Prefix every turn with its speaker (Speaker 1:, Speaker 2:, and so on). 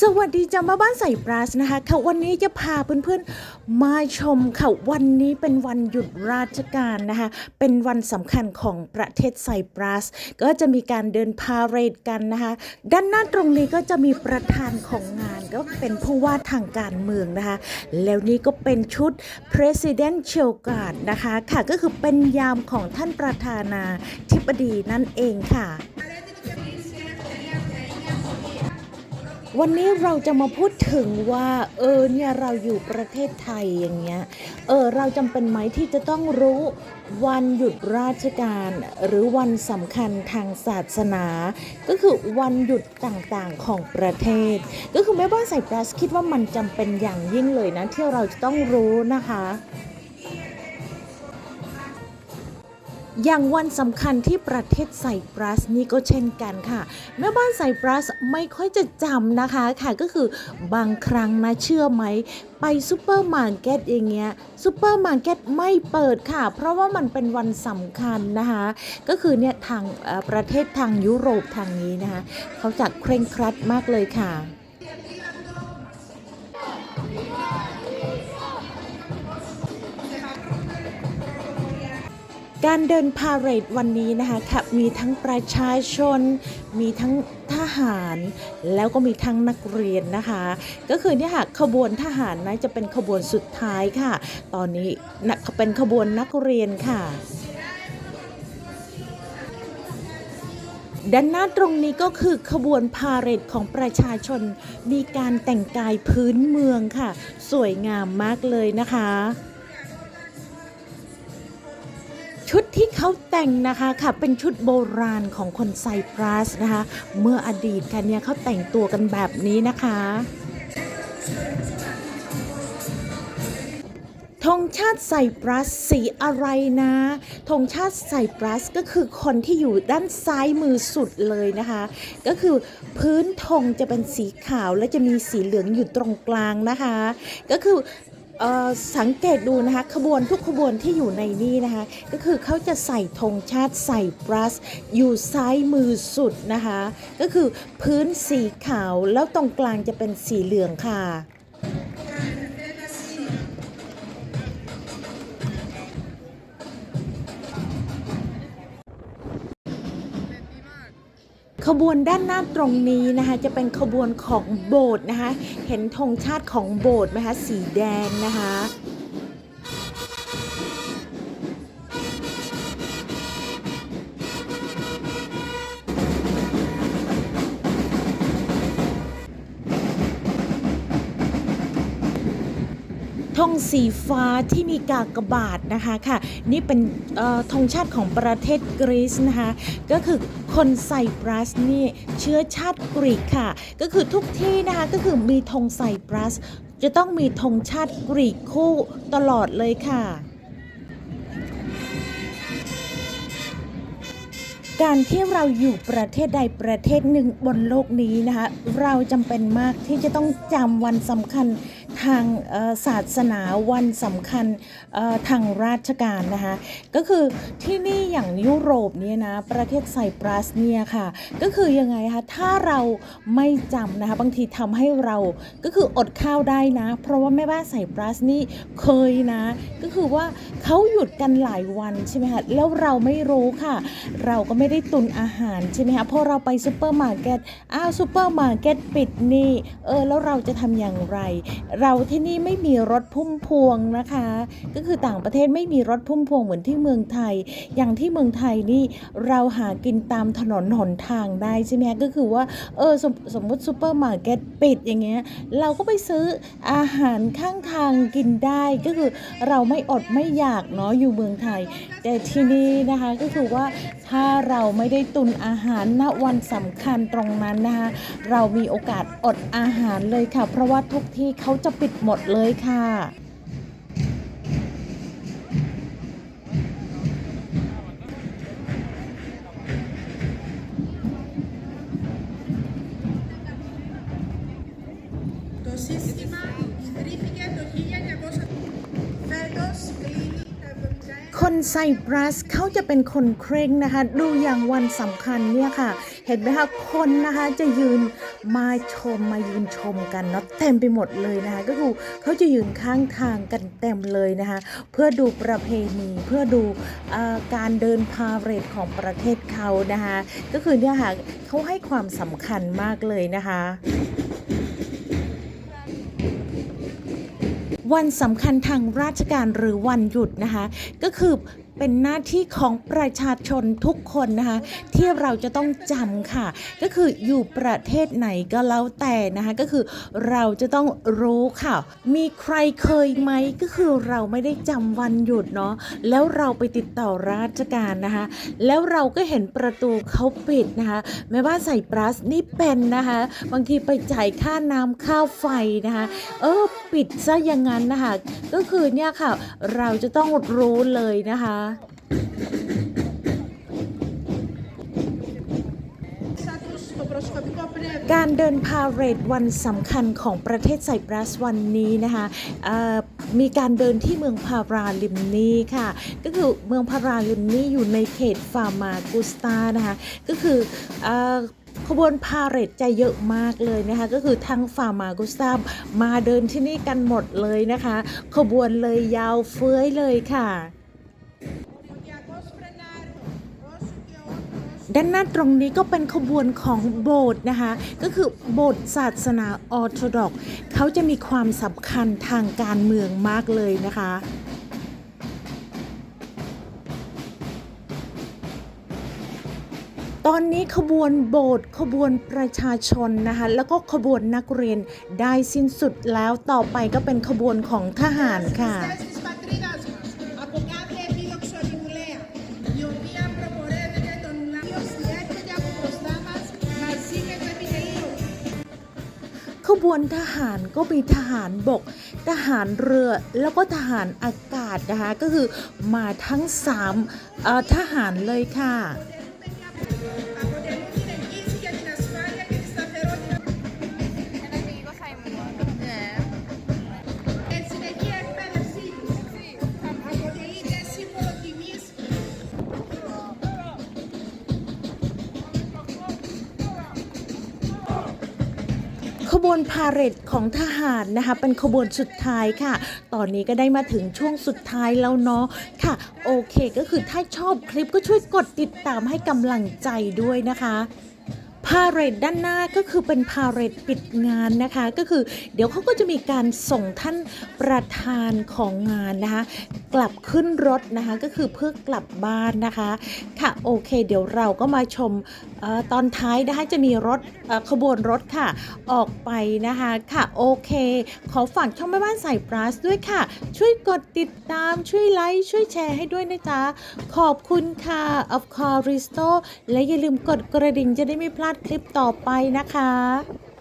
Speaker 1: สวัสดีจ้ามาบ้านใส่ปราสนะคะค่ะวันนี้จะพาเพื่อนๆมาชมค่ะวันนี้เป็นวันหยุดราชการนะคะเป็นวันสำคัญของประเทศไซปรัส ก็จะมีการเดินพาเหรดกันนะคะ ด้านหน้าตรงนี้ก็จะมีประธานของงานก็เป็นผู้ว่าทางการเมืองนะคะ แล้วนี่ก็เป็นชุด Presidential Guard นะคะค่ะก็คือเป็นยามของท่านประธานาธิบดีนั่นเองค่ะ วันนี้เราจะมาพูดถึงว่าเออเนี่ยเราอยู่ประเทศไทยอย่างเงี้ยเออเราจำเป็นไหมที่จะต้องรู้วันหยุดราชการหรือวันสำคัญทางศาสนา ก็คือวันหยุดต่างๆของประเทศ ก็คือแม่บ้านใส่ปลัสคิดว่ามันจำเป็นอย่างยิ่งเลยนะที่เราจะต้องรู้นะคะ อย่างวันสำคัญที่ประเทศไซปรัสนี่ก็เช่นกันค่ะ แม่บ้านไซปรัสไม่ค่อยจะจำนะคะค่ะก็คือบางครั้งนะเชื่อไหม ไปซูเปอร์มาร์เก็ตอย่างเงี้ยซูเปอร์มาร์เก็ตไม่เปิดค่ะ เพราะว่ามันเป็นวันสำคัญนะคะ ก็คือเนี่ยทางประเทศทางยุโรปทางนี้นะคะเขาจัดเคร่งครัดมากเลยค่ะ การเดินพาเหรดวันนี้นะคะค่ะมีทั้งประชาชน มีทั้งทหาร แล้วก็มีทั้งนักเรียนนะคะ ก็คือเนี่ยค่ะขบวนทหารนะจะเป็นขบวนสุดท้ายค่ะ ตอนนี้นะเป็นขบวนนักเรียนค่ะด้านหน้าตรงนี้ก็คือขบวนพาเหรดของประชาชน มีการแต่งกายพื้นเมืองค่ะ สวยงามมากเลยนะคะ ชุดที่เขาแต่งนะคะค่ะเป็นชุดโบราณของคนไซปรัสนะคะ เมื่ออดีตกันเนี่ยเขาแต่งตัวกันแบบนี้นะคะธงชาติไซปรัสสีอะไรนะธงชาติไซปรัสก็คือคนที่อยู่ด้านซ้ายมือสุดเลยนะคะ ก็คือพื้นธงจะเป็นสีขาวและจะมีสีเหลืองอยู่ตรงกลางนะคะ ก็คือเอ่อ สังเกตดูนะคะขบวนทุกขบวนที่อยู่ในนี้นะคะก็คือเขาจะใส่ธงชาติใส่ปรัส อยู่ซ้ายมือสุดนะคะก็คือพื้นสีขาวแล้วตรงกลางจะเป็นสีเหลืองค่ะ ขบวนด้านหน้าตรงนี้นะคะจะเป็นขบวนของโบสถ์นะคะ เห็นธงชาติของโบสถ์ไหมคะสีแดงนะคะ ธงสีฟ้าที่มีกากบาทนะคะค่ะ นี่เป็นธงชาติของประเทศกรีซนะคะ ก็คือคนไซปรัสนี่เชื้อชาติกรีกค่ะ ก็คือทุกที่นะคะก็คือมีธงไซปรัส จะต้องมีธงชาติกรีกคู่ตลอดเลยค่ะการที่เราอยู่ประเทศใดประเทศหนึ่งบนโลกนี้นะคะ เราจำเป็นมากที่จะต้องจำวันสำคัญทางศาสนาวันสำคัญทางราชการนะคะ ก็คือที่นี่อย่างยุโรปเนี่ยนะประเทศไซปรัสเนี่ยค่ะ ก็คือยังไงคะถ้าเราไม่จำนะคะบางทีทำให้เราก็คืออดข้าวได้นะ เพราะว่าแม่บ้านไซปรัสนี่เคยนะ ก็คือว่าเขาหยุดกันหลายวันใช่ไหมคะแล้วเราไม่รู้ค่ะ เราก็ไม่ได้ตุนอาหารใช่ไหมคะพอเราไปซูเปอร์มาร์เก็ตอ้าวซูเปอร์มาร์เก็ตปิดนี่เออแล้วเราจะทำอย่างไรเราที่นี่ไม่มีรถพุ่มพวงนะคะ ก็คือต่างประเทศไม่มีรถพุ่มพวงเหมือนที่เมืองไทย อย่างที่เมืองไทยนี่เราหากินตามถนนหนทางได้ใช่ไหมก็คือว่าเออสมสมมติซูเปอร์มาร์เก็ตปิดอย่างเงี้ยเราก็ไปซื้ออาหารข้างทางกินได้ก็คือเราไม่อดไม่อยากเนาะอยู่เมืองไทย แต่ที่นี่นะคะก็คือว่าถ้าเราไม่ได้ตุนอาหารณวันสำคัญตรงนั้นนะคะเรามีโอกาสอดอาหารเลยค่ะ เพราะว่าทุกที่เขาจะปิดหมดเลยค่ะ
Speaker 2: Το σύστημα ιδρύθηκε το 1900. Φέτος κλείνει τα 76
Speaker 1: คนไซปรัส เขาจะเป็นคนเคร่งนะคะ ดูอย่างวันสำคัญเนี่ยค่ะ เห็นไหมคะคนนะคะจะยืนมาชมมายืนชมกันเนาะเต็มไปหมดเลยนะคะ ก็คือเขาจะยืนข้างทางกันเต็มเลยนะคะ เพื่อดูประเพณีเพื่อดูอการเดินพาเหรดของประเทศเขานะคะ ก็คือเนี่ยค่ะเขาให้ความสำคัญมากเลยนะคะวันสำคัญทางราชการหรือวันหยุดนะคะ ก็คือ เป็นหน้าที่ของประชาชนทุกคนนะคะที่เราจะต้องจำค่ะ ก็คืออยู่ประเทศไหนก็แล้วแต่นะคะก็คือเราจะต้องรู้ค่ะ มีใครเคยไหมก็คือเราไม่ได้จำวันหยุดเนาะแล้วเราไปติดต่อราชการนะคะแล้วเราก็เห็นประตูเขาปิดนะคะแม้ว่าใส่ปลัสนี่เป็นนะคะบางทีไปจ่ายค่าน้ำค่าไฟนะคะเออปิดซะอย่างนั้นนะคะก็คือเนี่ยค่ะเราจะต้องรู้เลยนะคะการเดินพาเหรดวันสำคัญของประเทศไซปรัสวันนี้นะคะมีการเดินที่เมืองพาราลิมนีค่ะ ก็คือเมืองพาราลิมนีอยู่ในเขตฟาร์มากุสตานะคะก็คืออขบวนพาเหรดจะเยอะมากเลยนะคะ ก็คือทั้งฟาร์มากุสตามาเดินที่นี่กันหมดเลยนะคะ ขบวนเลยยาวเฟ้ยเลยค่ะ ด้านหน้าตรงนี้ก็เป็นขบวนของโบสถ์นะคะ ก็คือโบสถ์ศาสนาออร์โธดอกซ์เขาจะมีความสำคัญทางการเมืองมากเลยนะคะตอนนี้ขบวนโบสถ์ขบวนประชาชนนะคะแล้วก็ขบวนนักเรียนได้สิ้นสุดแล้วต่อไปก็เป็นขบวนของทหารค่ะ บวนทหารก็มีทหารบก ทหารเรือแล้วก็ทหารอากาศนะคะก็คือมาทั้ง3ทหารเลยค่ะ บวนพาเหรดของทหารนะคะ เป็นขบวนสุดท้ายค่ะ ตอนนี้ก็ได้มาถึงช่วงสุดท้ายแล้วเนาะค่ะ โอเคก็คือถ้าชอบคลิปก็ช่วยกดติดตามให้กำลังใจด้วยนะคะ พาเหรดด้านหน้าก็คือเป็นพาเหรดปิดงานนะคะ ก็คือเดี๋ยวเขาก็จะมีการส่งท่านประธานของงานนะคะ กลับขึ้นรถนะคะก็คือเพื่อกลับบ้านนะคะ ค่ะโอเค เดี๋ยวเราก็มาชมออตอนท้ายนะคะจะมีรถขบวนรถค่ะ ออกไปนะคะค่ะโอเค ขอฝากช่องแม่บ้านใส่ปลัสด้วยค่ะ ช่วยกดติดตามช่วยไลค์ช่วยแชร์ให้ด้วยนะจ๊ะขอบคุณค่ะ of course และอย่าลืมกดกระดิ่งจะได้ไม่พลาดาดคลิปต่อไปนะคะ